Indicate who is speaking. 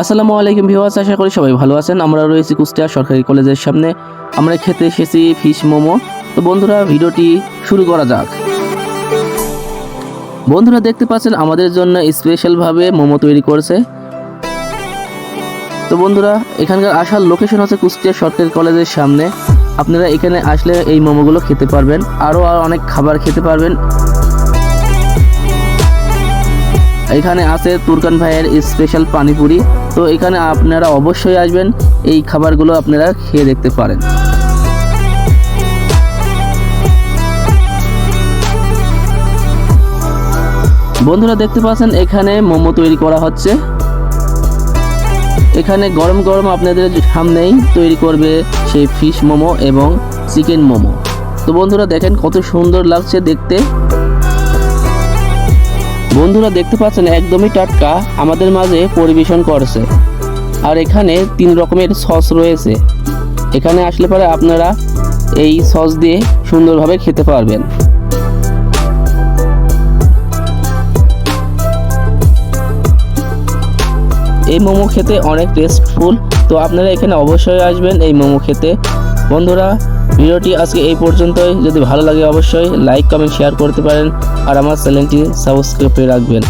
Speaker 1: আসসালামু আলাইকুম ভিউয়ার্স, আশা করি সবাই ভালো আছেন। আমরা রয়েছি কুষ্টিয়া সরকারি কলেজের সামনে। আমরা খেতে এসেছি ফিশ মোমো। তো বন্ধুরা, ভিডিওটি শুরু করা যাক। বন্ধুরা, দেখতে পাচ্ছেন, আমাদের জন্য স্পেশালভাবে মোমো তৈরি করেছে। তো বন্ধুরা, এখানকার আসার লোকেশন হচ্ছে কুষ্টিয়া সরকারি কলেজের সামনে। আপনারা এখানে আসলে এই মোমোগুলো খেতে পারবেন। আরও আর অনেক খাবার খেতে পারবেন। এখানে আছে তুরকান ভাইয়ের স্পেশাল পানিপুরি। তো এখানে আপনারা অবশ্যই আসবেন, এই খাবারগুলো আপনারা খেয়ে দেখতে পারেন। বন্ধুরা দেখতে পাচ্ছেন, এখানে মোমো তৈরি করা হচ্ছে। এখানে গরম গরম আপনাদের সামনেই তৈরি করবে সেই ফিশ মোমো এবং চিকেন মোমো। তো বন্ধুরা দেখেন কত সুন্দর লাগছে দেখতে। বন্ধুরা দেখতে পাচ্ছেন, একদমই টাটকা আমাদের মাঝে পরিবেশন করছে। আর এখানে তিন রকমের সস রয়েছে। এখানে আসলে পরে আপনারা এই সস দিয়ে সুন্দরভাবে খেতে পারবেন। এই মোমো খেতে অনেক টেস্টফুল তো আপনারা এখানে অবশ্যই আসবেন এই মোমো খেতে। বন্ধুরা, ভিডিওটি আজকে এই পর্যন্তই। যদি ভালো লাগে অবশ্যই লাইক কমেন্ট শেয়ার করতে পারেন। আর আমার চ্যানেলটি সাবস্ক্রাইব করে রাখবেন।